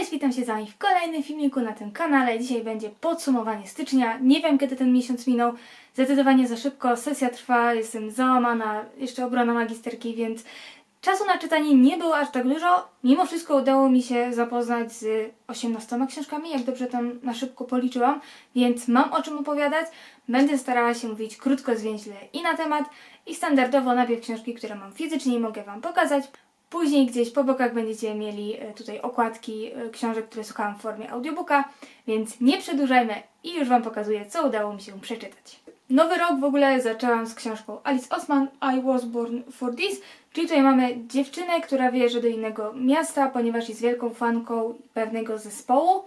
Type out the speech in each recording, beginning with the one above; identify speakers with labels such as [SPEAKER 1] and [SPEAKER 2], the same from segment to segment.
[SPEAKER 1] Cześć, witam się z Wami w kolejnym filmiku na tym kanale. Dzisiaj będzie podsumowanie stycznia. Nie wiem kiedy ten miesiąc minął. Zdecydowanie za szybko. Sesja trwa, jestem załamana, jeszcze obrona magisterki, więc czasu na czytanie nie było aż tak dużo. Mimo wszystko udało mi się zapoznać z 18 książkami, jak dobrze tam na szybko policzyłam, więc mam o czym opowiadać. Będę starała się mówić krótko, zwięźle i na temat. I standardowo najpierw książki, które mam fizycznie i mogę Wam pokazać. Później gdzieś po bokach będziecie mieli e, tutaj okładki e, książek, które słuchałam w formie audiobooka, więc nie przedłużajmy i już Wam pokazuję, co udało mi się przeczytać. Nowy rok w ogóle zaczęłam z książką Alice Osman I Was Born For This, czyli tutaj mamy dziewczynę, która wyjeżdża do innego miasta, ponieważ jest wielką fanką pewnego zespołu.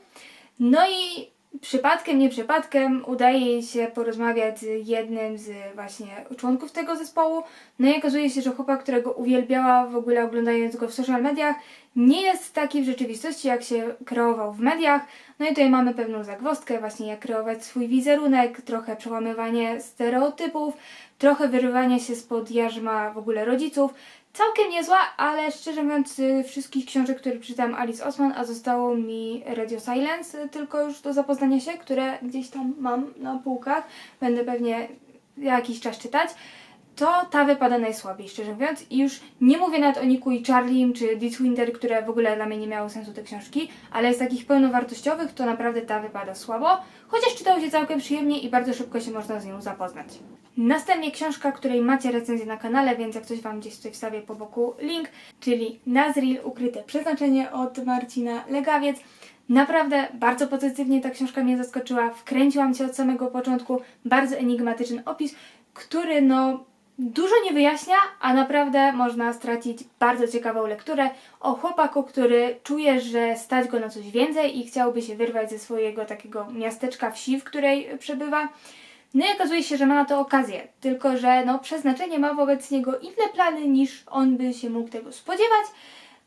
[SPEAKER 1] No i przypadkiem, nie przypadkiem udaje jej się porozmawiać z jednym z właśnie członków tego zespołu. No i okazuje się, że chłopak, którego uwielbiała w ogóle oglądając go w social mediach, nie jest taki w rzeczywistości, jak się kreował w mediach. No i tutaj mamy pewną zagwozdkę, właśnie jak kreować swój wizerunek, trochę przełamywanie stereotypów, trochę wyrywanie się spod jarzma w ogóle rodziców. Całkiem niezła, ale szczerze mówiąc, z wszystkich książek, które czytam Alice Osman, a zostało mi Radio Silence, y, tylko już do zapoznania się, które gdzieś tam mam na półkach, będę pewnie jakiś czas czytać, to ta wypada najsłabiej, szczerze mówiąc. I już nie mówię nawet o Niku i Charliem czy Deathwinder, które w ogóle dla mnie nie miały sensu te książki, ale z takich pełnowartościowych to naprawdę ta wypada słabo, chociaż czytało się całkiem przyjemnie i bardzo szybko się można z nią zapoznać. Następnie książka, której macie recenzję na kanale, więc jak coś Wam gdzieś tutaj wstawię po boku link, czyli Nazril Ukryte Przeznaczenie od Marcina Legawiec. Naprawdę bardzo pozytywnie ta książka mnie zaskoczyła, wkręciłam się od samego początku, bardzo enigmatyczny opis, który no dużo nie wyjaśnia, a naprawdę można stracić bardzo ciekawą lekturę o chłopaku, który czuje, że stać go na coś więcej i chciałby się wyrwać ze swojego takiego miasteczka wsi, w której przebywa. No i okazuje się, że ma na to okazję, tylko że no, przeznaczenie ma wobec niego inne plany niż on by się mógł tego spodziewać.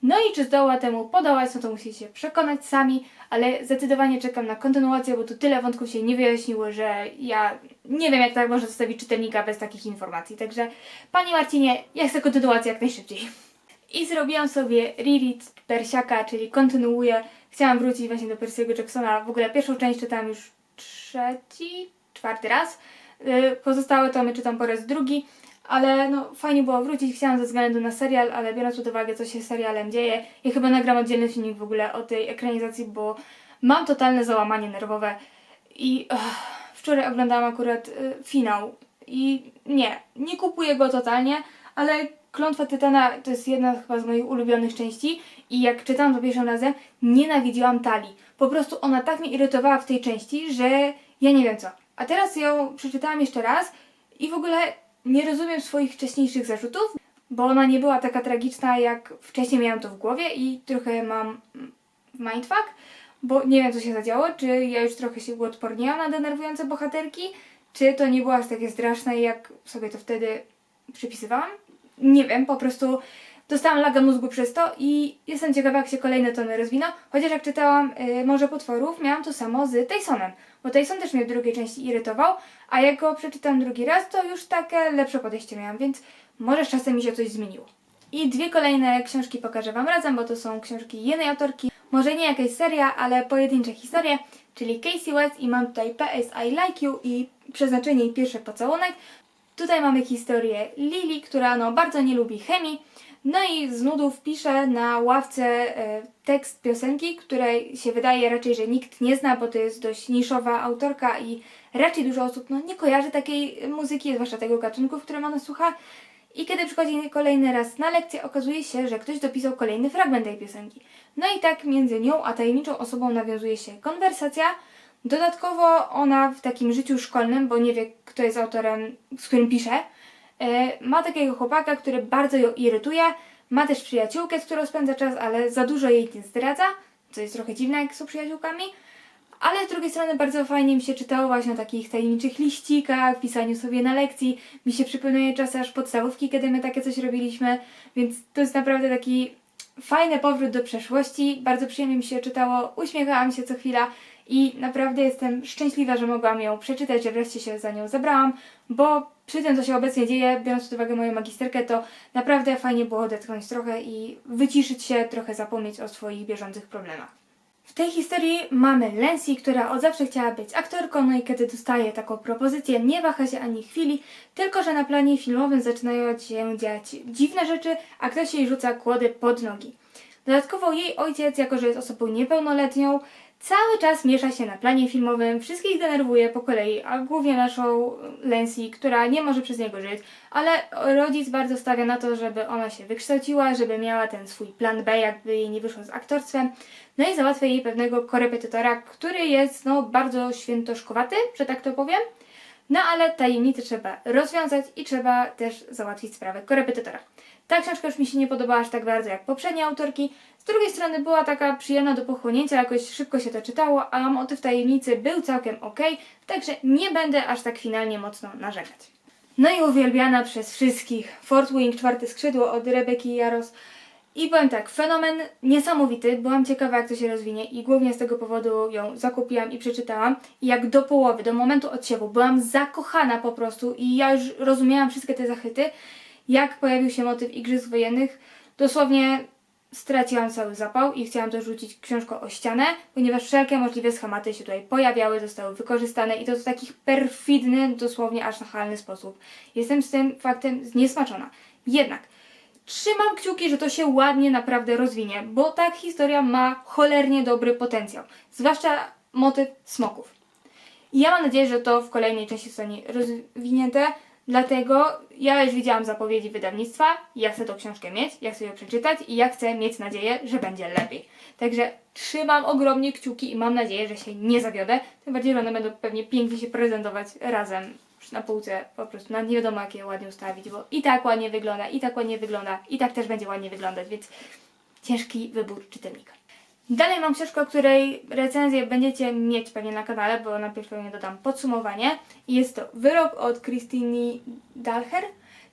[SPEAKER 1] No i czy zdoła temu podołać, no to musicie się przekonać sami, ale zdecydowanie czekam na kontynuację, bo tu tyle wątków się nie wyjaśniło, że ja nie wiem jak tak można zostawić czytelnika bez takich informacji. Także Panie Marcinie, ja chcę kontynuację jak najszybciej. I zrobiłam sobie reread Persiaka, czyli kontynuuję. Chciałam wrócić właśnie do Percy'ego Jacksona. W ogóle pierwszą część czytałam już trzeci, czwarty raz. Yy, Pozostałe tomy czytam po raz drugi, ale no fajnie było wrócić. Chciałam ze względu na serial, ale biorąc pod uwagę, co się z serialem dzieje, ja chyba nagram oddzielny filmik w ogóle o tej ekranizacji, bo mam totalne załamanie nerwowe i ugh, wczoraj oglądałam akurat y, finał i nie, nie kupuję go totalnie, ale Klątwa Tytana to jest jedna chyba z moich ulubionych części i jak czytałam to pierwszym razem, nienawidziłam Tali. Po prostu ona tak mnie irytowała w tej części, że ja nie wiem co. A teraz ją przeczytałam jeszcze raz i w ogóle nie rozumiem swoich wcześniejszych zarzutów, bo ona nie była taka tragiczna, jak wcześniej miałam to w głowie i trochę mam mindfuck, bo nie wiem co się zadziało, czy ja już trochę się uodporniłam na denerwujące bohaterki, czy to nie było aż takie straszne, jak sobie to wtedy przypisywałam. Nie wiem, po prostu dostałam laga mózgu przez to i jestem ciekawa, jak się kolejne tomy rozwiną. Chociaż jak czytałam y, Morze Potworów, miałam to samo z Tysonem, bo Tyson też mnie w drugiej części irytował, a jak go przeczytałam drugi raz, to już takie lepsze podejście miałam, więc może z czasem mi się coś zmieniło. I dwie kolejne książki pokażę Wam razem, bo to są książki jednej autorki. Może nie jakaś seria, ale pojedyncze historie, czyli Casey West i mam tutaj PS I Like You i Przeznaczenie i Pierwszy Pocałunek. Tutaj mamy historię Lili, która no, bardzo nie lubi chemii. No i z nudów pisze na ławce e, tekst piosenki, której się wydaje raczej, że nikt nie zna, bo to jest dość niszowa autorka i raczej dużo osób no, nie kojarzy takiej muzyki, zwłaszcza tego gatunku, w którym ona słucha. I kiedy przychodzi kolejny raz na lekcję, okazuje się, że ktoś dopisał kolejny fragment tej piosenki. No i tak między nią a tajemniczą osobą nawiązuje się konwersacja. Dodatkowo ona w takim życiu szkolnym, bo nie wie, kto jest autorem, z którym pisze, ma takiego chłopaka, który bardzo ją irytuje. Ma też przyjaciółkę, z którą spędza czas, ale za dużo jej nie zdradza, co jest trochę dziwne, jak są przyjaciółkami. Ale z drugiej strony bardzo fajnie mi się czytało właśnie o takich tajemniczych liścikach, pisaniu sobie na lekcji. Mi się przypomina czasy aż podstawówki, kiedy my takie coś robiliśmy, więc to jest naprawdę taki fajny powrót do przeszłości. Bardzo przyjemnie mi się czytało, uśmiechałam się co chwila i naprawdę jestem szczęśliwa, że mogłam ją przeczytać, że wreszcie się za nią zabrałam, bo przy tym, co się obecnie dzieje, biorąc pod uwagę moją magisterkę, to naprawdę fajnie było odetchnąć trochę i wyciszyć się, trochę zapomnieć o swoich bieżących problemach. W tej historii mamy Lancy, która od zawsze chciała być aktorką, no i kiedy dostaje taką propozycję, nie waha się ani chwili, tylko że na planie filmowym zaczynają się dziać dziwne rzeczy, a ktoś jej rzuca kłody pod nogi. Dodatkowo jej ojciec, jako że jest osobą niepełnoletnią, cały czas miesza się na planie filmowym, wszystkich denerwuje po kolei, a głównie naszą Lancy, która nie może przez niego żyć, ale rodzic bardzo stawia na to, żeby ona się wykształciła, żeby miała ten swój plan B, jakby jej nie wyszło z aktorstwem. No i załatwia jej pewnego korepetytora, który jest no bardzo świętoszkowaty, że tak to powiem. No ale tajemnicy trzeba rozwiązać i trzeba też załatwić sprawę korepetytora. Ta książka już mi się nie podobała aż tak bardzo jak poprzednie autorki. Z drugiej strony była taka przyjemna do pochłonięcia, jakoś szybko się to czytało, a motyw tajemnicy był całkiem ok, także nie będę aż tak finalnie mocno narzekać. No i uwielbiana przez wszystkich Fort Wing, czwarte skrzydło od Rebeki Jaros. I powiem tak, fenomen niesamowity, byłam ciekawa jak to się rozwinie i głównie z tego powodu ją zakupiłam i przeczytałam. I jak do połowy, do momentu odsiewu, byłam zakochana po prostu i ja już rozumiałam wszystkie te zachwyty. Jak pojawił się motyw Igrzysk Wojennych, dosłownie straciłam cały zapał i chciałam to rzucić książką o ścianę, ponieważ wszelkie możliwe schematy się tutaj pojawiały, zostały wykorzystane i to w takich perfidny, dosłownie aż nachalny sposób. Jestem z tym faktem zniesmaczona. Jednak trzymam kciuki, że to się ładnie naprawdę rozwinie, bo ta historia ma cholernie dobry potencjał, zwłaszcza motyw smoków. I ja mam nadzieję, że to w kolejnej części zostanie rozwinięte, dlatego ja już widziałam zapowiedzi wydawnictwa, ja chcę tą książkę mieć, ja chcę ją przeczytać i ja chcę mieć nadzieję, że będzie lepiej. Także trzymam ogromnie kciuki i mam nadzieję, że się nie zawiodę, tym bardziej, że one będą pewnie pięknie się prezentować razem na półce, po prostu na nie wiadomo jak je ładnie ustawić, bo i tak ładnie wygląda, i tak ładnie wygląda, i tak też będzie ładnie wyglądać, więc ciężki wybór czytelnika. Dalej mam książkę, której recenzję będziecie mieć pewnie na kanale, bo najpierw pewnie dodam podsumowanie. Jest to wyrok od Christine Dalher,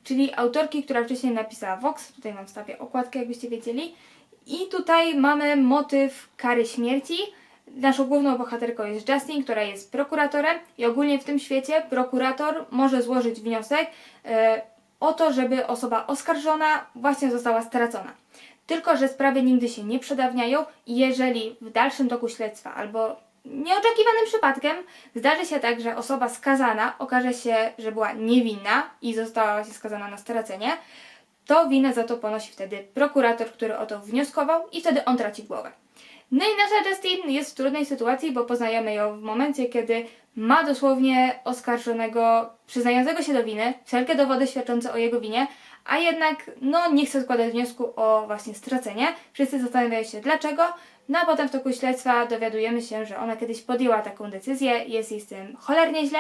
[SPEAKER 1] czyli autorki, która wcześniej napisała Vox. Tutaj mam wstawię okładkę, jakbyście wiedzieli. I tutaj mamy motyw kary śmierci. Naszą główną bohaterką jest Justin, która jest prokuratorem i ogólnie w tym świecie prokurator może złożyć wniosek e, o to, żeby osoba oskarżona właśnie została stracona. Tylko, że sprawy nigdy się nie przedawniają i jeżeli w dalszym toku śledztwa albo nieoczekiwanym przypadkiem zdarzy się tak, że osoba skazana okaże się, że była niewinna i została się skazana na stracenie, to winę za to ponosi wtedy prokurator, który o to wnioskował i wtedy on traci głowę. No i nasza Justin jest w trudnej sytuacji, bo poznajemy ją w momencie, kiedy ma dosłownie oskarżonego, przyznającego się do winy, wszelkie dowody świadczące o jego winie, a jednak no nie chce składać wniosku o właśnie stracenie. Wszyscy zastanawiają się dlaczego, no a potem w toku śledztwa dowiadujemy się, że ona kiedyś podjęła taką decyzję, jest jej z tym cholernie źle,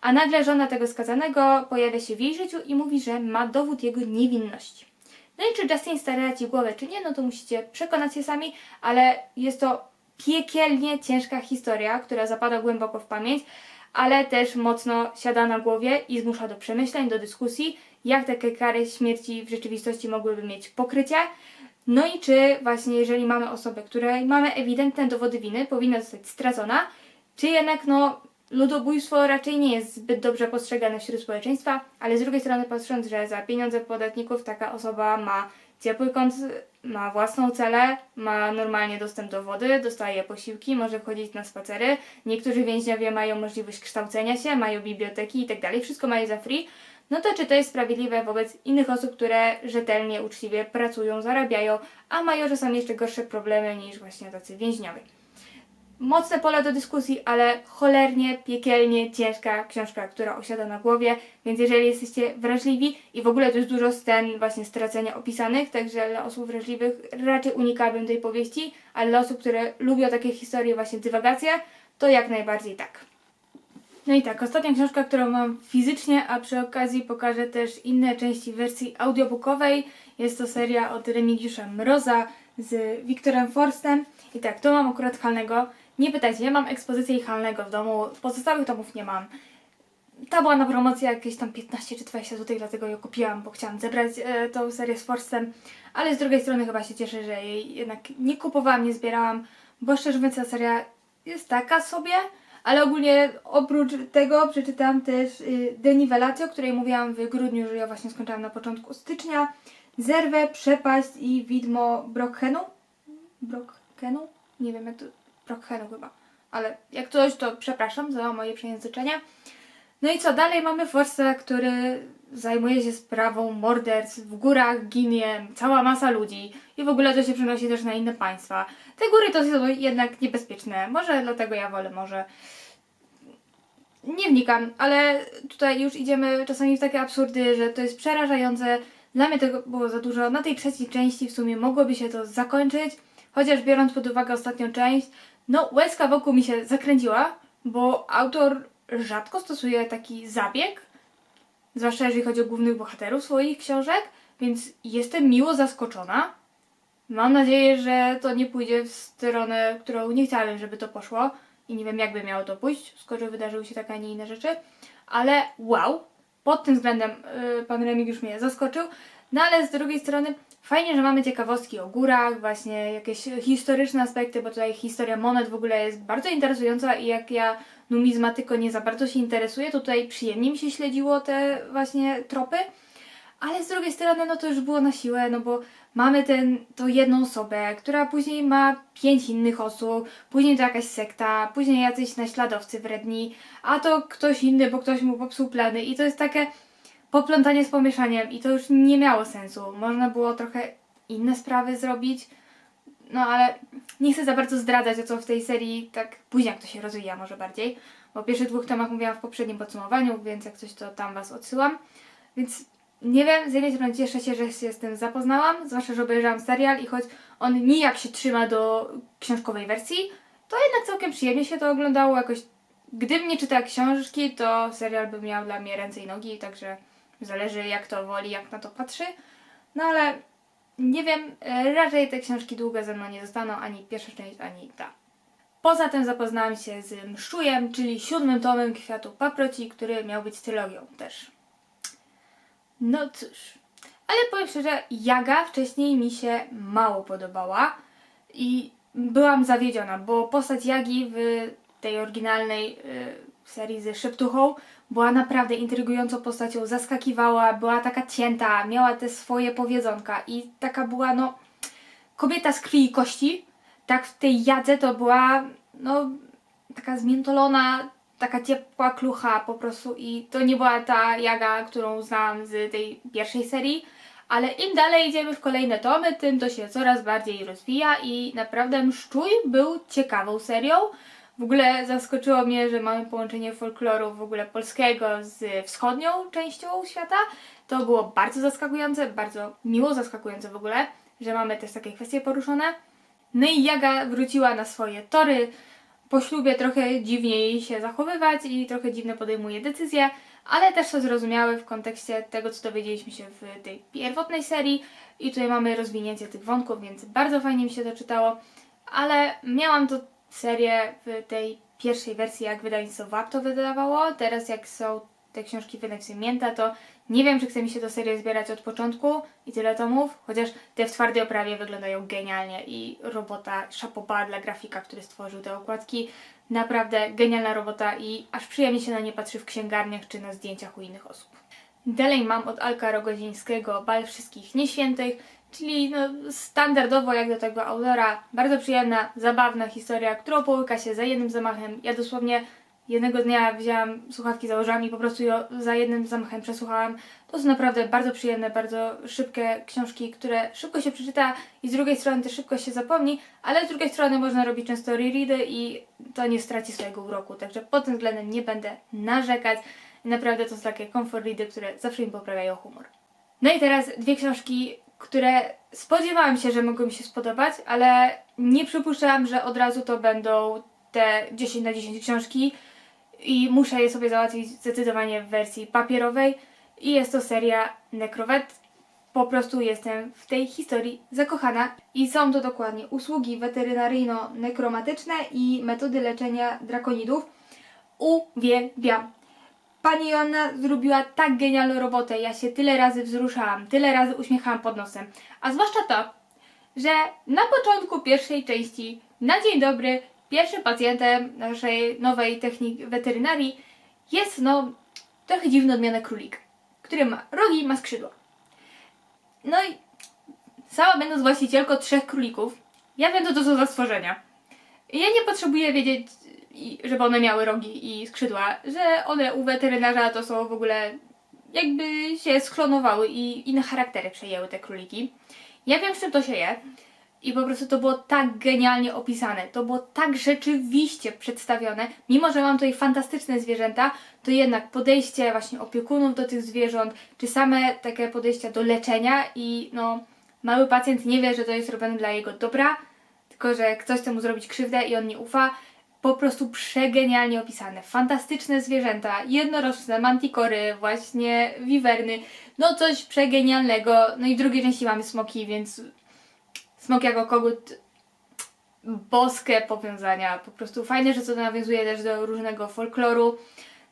[SPEAKER 1] a nagle żona tego skazanego pojawia się w jej życiu i mówi, że ma dowód jego niewinności. No i czy Justin stara ci głowę, czy nie, no to musicie przekonać się sami, ale jest to piekielnie ciężka historia, która zapada głęboko w pamięć, ale też mocno siada na głowie i zmusza do przemyśleń, do dyskusji, jak takie kary śmierci w rzeczywistości mogłyby mieć pokrycie. No i czy właśnie jeżeli mamy osobę, której mamy ewidentne dowody winy, powinna zostać stracona, czy jednak no ludobójstwo raczej nie jest zbyt dobrze postrzegane wśród społeczeństwa, ale z drugiej strony patrząc, że za pieniądze podatników taka osoba ma ciepły kąt, ma własną celę, ma normalnie dostęp do wody, dostaje posiłki, może wchodzić na spacery. Niektórzy więźniowie mają możliwość kształcenia się, mają biblioteki i tak wszystko mają za free. No to czy to jest sprawiedliwe wobec innych osób, które rzetelnie, uczciwie pracują, zarabiają, a mają czasami jeszcze gorsze problemy niż właśnie tacy więźniowie? Mocne pole do dyskusji, ale cholernie, piekielnie ciężka książka, która osiada na głowie, więc jeżeli jesteście wrażliwi i w ogóle tu jest dużo scen właśnie stracenia opisanych, także dla osób wrażliwych raczej unikałabym tej powieści, ale dla osób, które lubią takie historie, właśnie dywagacje, to jak najbardziej tak. No i tak, ostatnia książka, którą mam fizycznie, a przy okazji pokażę też inne części wersji audiobookowej. Jest to seria od Remigiusza Mroza z Wiktorem Forstem. I tak, to mam akurat Halnego. Nie pytajcie, ja mam ekspozycję Halnego w domu, pozostałych domów nie mam. Ta była na promocji jakieś tam 15 czy 20 zł, dlatego ją kupiłam, bo chciałam zebrać e, tą serię z Forstem. Ale z drugiej strony chyba się cieszę, że jej jednak nie kupowałam, nie zbierałam, bo szczerze mówiąc ta seria jest taka sobie. Ale ogólnie oprócz tego przeczytałam też y, Denivelację, o której mówiłam w grudniu, że ja właśnie skończyłam na początku stycznia. Zerwę, Przepaść i Widmo Brokhenu. Brokhenu? Nie wiem jak to Brockhenu chyba. Ale jak coś, to przepraszam za moje przejęzyczenie. No i co, dalej mamy Forsta, który zajmuje się sprawą morderstw w górach, ginie cała masa ludzi i w ogóle to się przenosi też na inne państwa. Te góry to są jednak niebezpieczne, może dlatego ja wolę może nie wnikam, ale tutaj już idziemy czasami w takie absurdy, że to jest przerażające. Dla mnie tego było za dużo. Na tej trzeciej części w sumie mogłoby się to zakończyć, chociaż biorąc pod uwagę ostatnią część, no łezka wokół mi się zakręciła, bo autor rzadko stosuje taki zabieg, zwłaszcza jeżeli chodzi o głównych bohaterów swoich książek, więc jestem miło zaskoczona. Mam nadzieję, że to nie pójdzie w stronę, którą nie chciałabym, żeby to poszło i nie wiem, jakby miało to pójść, skoro wydarzyły się takie, a nie inne rzeczy, ale wow, pod tym względem yy, pan Remigiusz mnie zaskoczył, no ale z drugiej strony fajnie, że mamy ciekawostki o górach, właśnie jakieś historyczne aspekty, bo tutaj historia monet w ogóle jest bardzo interesująca i jak ja numizmatyko nie za bardzo się interesuję, to tutaj przyjemnie mi się śledziło te właśnie tropy, ale z drugiej strony, no to już było na siłę, no bo mamy ten, tą jedną osobę, która później ma pięć innych osób, później to jakaś sekta, później jacyś naśladowcy wredni, a to ktoś inny, bo ktoś mu popsuł plany i to jest takie poplątanie z pomieszaniem i to już nie miało sensu. Można było trochę inne sprawy zrobić, no ale nie chcę za bardzo zdradzać, o co w tej serii tak później jak to się rozwija może bardziej, bo o pierwszych dwóch temach mówiłam w poprzednim podsumowaniu, więc jak coś to tam Was odsyłam. Więc nie wiem, z jednej strony cieszę się, że się z tym zapoznałam, zwłaszcza, że obejrzałam serial i choć on nijak się trzyma do książkowej wersji, to jednak całkiem przyjemnie się to oglądało jakoś. Gdybym nie czytała książki, to serial by miał dla mnie ręce i nogi, także zależy jak to woli, jak na to patrzy. No ale nie wiem, raczej te książki długo ze mną nie zostaną, ani pierwsza część, ani ta. Poza tym zapoznałam się z Mszujem, czyli siódmym tomem Kwiatu Paproci, który miał być trylogią też. No cóż, ale powiem szczerze, Jaga wcześniej mi się mało podobała i byłam zawiedziona, bo postać Jagi w tej oryginalnej y, serii ze Szeptuchą była naprawdę intrygującą postacią, zaskakiwała, była taka cięta, miała te swoje powiedzonka i taka była, no, kobieta z krwi i kości. Tak w tej Jadze to była, no, taka zmiętolona, taka ciepła klucha po prostu i to nie była ta Jaga, którą znałam z tej pierwszej serii, ale im dalej idziemy w kolejne tomy, tym to się coraz bardziej rozwija i naprawdę Mszczuj był ciekawą serią. W ogóle zaskoczyło mnie, że mamy połączenie folkloru w ogóle polskiego z wschodnią częścią świata. To było bardzo zaskakujące, bardzo miło zaskakujące w ogóle, że mamy też takie kwestie poruszone. No i Jaga wróciła na swoje tory. Po ślubie trochę dziwnie jej się zachowywać i trochę dziwne podejmuje decyzje, ale też to zrozumiałe w kontekście tego, co dowiedzieliśmy się w tej pierwotnej serii. I tutaj mamy rozwinięcie tych wątków, więc bardzo fajnie mi się to czytało. Ale miałam to serię w tej pierwszej wersji, jak wydawnictwo WAP to wydawało. Teraz jak są te książki w wydawnictwie Mięta, to nie wiem, czy chce mi się tę serię zbierać od początku i tyle tomów, chociaż te w twardej oprawie wyglądają genialnie i robota szapoba dla grafika, który stworzył te okładki. Naprawdę genialna robota i aż przyjemnie się na nie patrzy w księgarniach czy na zdjęciach u innych osób. Dalej mam od Alka Rogozińskiego Bal Wszystkich Nieświętych, czyli no, standardowo jak do tego autora, bardzo przyjemna, zabawna historia, którą połyka się za jednym zamachem. Ja dosłownie jednego dnia wzięłam słuchawki, założyłam i po prostu ją za jednym zamachem przesłuchałam. To są naprawdę bardzo przyjemne, bardzo szybkie książki, które szybko się przeczyta i z drugiej strony też szybko się zapomni, ale z drugiej strony można robić często reready i to nie straci swojego uroku, także pod tym względem nie będę narzekać. Naprawdę to są takie comfort ready, które zawsze mi poprawiają humor. No i teraz dwie książki, które spodziewałam się, że mogą mi się spodobać, ale nie przypuszczałam, że od razu to będą te 10 na 10 książki i muszę je sobie załatwić zdecydowanie w wersji papierowej i jest to seria Necrowet. Po prostu jestem w tej historii zakochana i są to dokładnie usługi weterynaryjno-nekromatyczne i metody leczenia drakonidów. Uwielbiam. Pani Joanna zrobiła tak genialną robotę. Ja się tyle razy wzruszałam, tyle razy uśmiechałam pod nosem. A zwłaszcza to, że na początku pierwszej części, na dzień dobry, pierwszym pacjentem naszej nowej techniki weterynarii jest, no, trochę dziwny odmiana królika, który ma rogi ma skrzydła. No i sama będąc właścicielką trzech królików, ja wiem, co to są za stworzenia. Ja nie potrzebuję wiedzieć, i- żeby one miały rogi i skrzydła, że one u weterynarza to są w ogóle jakby się sklonowały i inne charaktery przejęły te króliki. Ja wiem, z czym to się je. I po prostu to było tak genialnie opisane, to było tak rzeczywiście przedstawione. Mimo, że mam tutaj fantastyczne zwierzęta, to jednak podejście właśnie opiekunów do tych zwierząt, czy same takie podejścia do leczenia i no, mały pacjent nie wie, że to jest robione dla jego dobra, tylko że ktoś chce mu zrobić krzywdę i on nie ufa. Po prostu przegenialnie opisane. Fantastyczne zwierzęta, jednoroczne, mantikory, właśnie wiwerny. No coś przegenialnego. No i w drugiej części mamy smoki, więc smok jako kogut boskie powiązania. Po prostu fajne, że to nawiązuje też do różnego folkloru.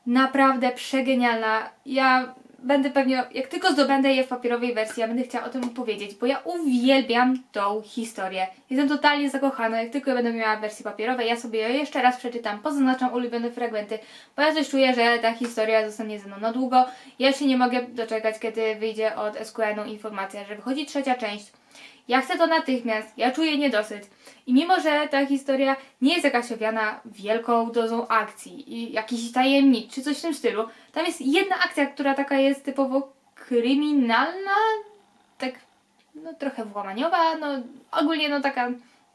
[SPEAKER 1] Naprawdę przegenialna. Ja będę pewnie, jak tylko zdobędę je w papierowej wersji, ja będę chciała o tym opowiedzieć, bo ja uwielbiam tą historię. Jestem totalnie zakochana. Jak tylko będę miała wersję papierowej, ja sobie ją jeszcze raz przeczytam, pozaznaczam ulubione fragmenty, bo ja coś czuję, że ta historia zostanie ze mną na długo. Ja się nie mogę doczekać, kiedy wyjdzie od SQN-u informacja, że wychodzi trzecia część. Ja chcę to natychmiast, ja czuję niedosyt. I mimo, że ta historia nie jest jakaś owiana wielką dozą akcji i jakichś tajemnic, czy coś w tym stylu, tam jest jedna akcja, która taka jest typowo kryminalna, tak no trochę włamaniowa, no ogólnie no taka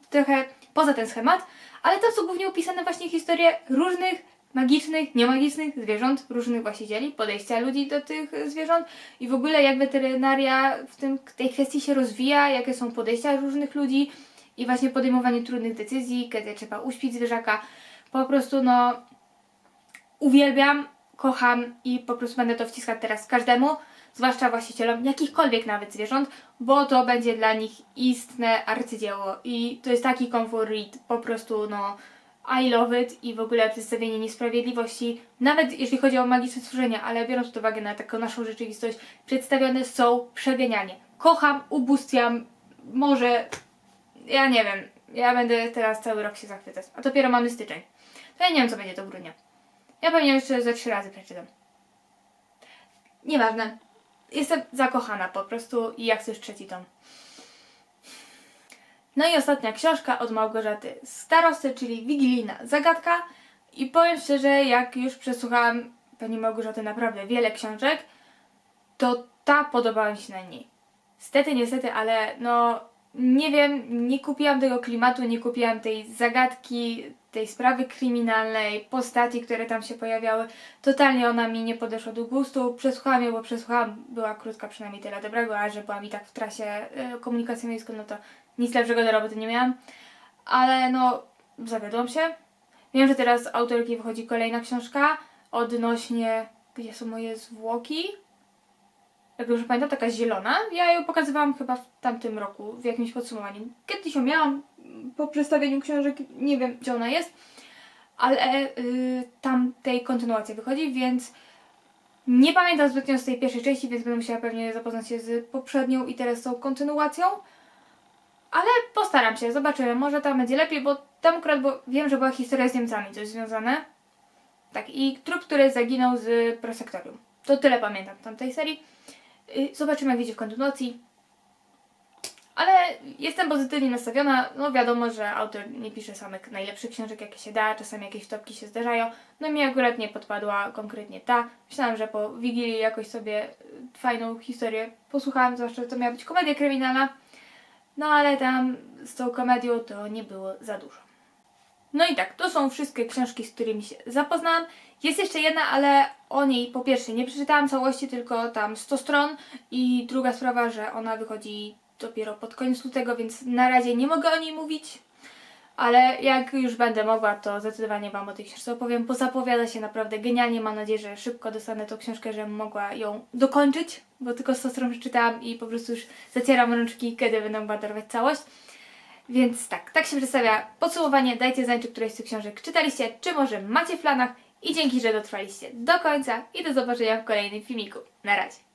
[SPEAKER 1] trochę poza ten schemat, ale tam są głównie opisane właśnie historie różnych magicznych, niemagicznych zwierząt, różnych właścicieli, podejścia ludzi do tych zwierząt i w ogóle jak weterynaria w tym, tej kwestii się rozwija, jakie są podejścia różnych ludzi i właśnie podejmowanie trudnych decyzji, kiedy trzeba uśpić zwierzaka. Po prostu no uwielbiam, kocham i po prostu będę to wciskać teraz każdemu, zwłaszcza właścicielom jakichkolwiek nawet zwierząt, bo to będzie dla nich istne arcydzieło i to jest taki comfort read, po prostu no I love it i w ogóle przedstawienie niesprawiedliwości, nawet jeśli chodzi o magiczne stworzenia, ale biorąc pod uwagę na taką naszą rzeczywistość, przedstawione są przegenialnie. Kocham, ubóstwiam, może, ja nie wiem, ja będę teraz cały rok się zachwycać, a dopiero mamy styczeń. To ja nie wiem, co będzie do grudnia. Ja pewnie jeszcze ze trzy razy przeczytam. Nieważne. Jestem zakochana po prostu i ja chcę już trzeci tom. No i ostatnia książka od Małgorzaty Starosty, czyli Wigilijna Zagadka. I powiem szczerze, jak już przesłuchałam pani Małgorzaty naprawdę wiele książek, to ta podobała mi się najmniej. Stety, niestety, ale no nie wiem, nie kupiłam tego klimatu, nie kupiłam tej zagadki, tej sprawy kryminalnej, postaci, które tam się pojawiały. Totalnie ona mi nie podeszła do gustu. Przesłuchałam ją, bo przesłuchałam, była krótka, przynajmniej tyle dobrego, a że była mi tak w trasie komunikacji miejską, no to nic lepszego do roboty nie miałam. Ale no, zawiodłam się. Wiem, że teraz autorki wychodzi kolejna książka odnośnie, gdzie są moje zwłoki jak dobrze pamiętam, taka zielona. Ja ją pokazywałam chyba w tamtym roku, w jakimś podsumowaniu. Kiedyś ją miałam po przedstawieniu książek, nie wiem gdzie ona jest, ale y, tam tej kontynuacja wychodzi, więc nie pamiętam zbytnio z tej pierwszej części, więc będę musiała pewnie zapoznać się z poprzednią i teraz tą kontynuacją. Ale postaram się, zobaczymy, może tam będzie lepiej, bo tam akurat bo wiem, że była historia z Niemcami coś związane. Tak, i trup, który zaginął z prosektorium. To tyle pamiętam tamtej serii. Y, Zobaczymy, jak wyjdzie w kontynuacji. Ale jestem pozytywnie nastawiona. No wiadomo, że autor nie pisze samych najlepszych książek, jakie się da. Czasami jakieś wtopki się zdarzają. No mi akurat nie podpadła konkretnie ta. Myślałam, że po Wigilii jakoś sobie y, fajną historię posłuchałam, zwłaszcza, że to miała być komedia kryminalna. No ale tam z tą komedią to nie było za dużo. No i tak, to są wszystkie książki, z którymi się zapoznałam. Jest jeszcze jedna, ale o niej po pierwsze nie przeczytałam całości, tylko tam 100 stron i druga sprawa, że ona wychodzi dopiero pod koniec lutego, więc na razie nie mogę o niej mówić. Ale jak już będę mogła, to zdecydowanie Wam o tej książce opowiem, bo zapowiada się naprawdę genialnie. Mam nadzieję, że szybko dostanę tą książkę, żebym mogła ją dokończyć, bo tylko 100 stron przeczytałam i po prostu już zacieram rączki, kiedy będę mogła dorwać całość. Więc tak, tak się przedstawia podsumowanie. Dajcie znać, czy któreś z tych książek czytaliście, czy może macie w planach. I dzięki, że dotrwaliście do końca i do zobaczenia w kolejnym filmiku. Na razie.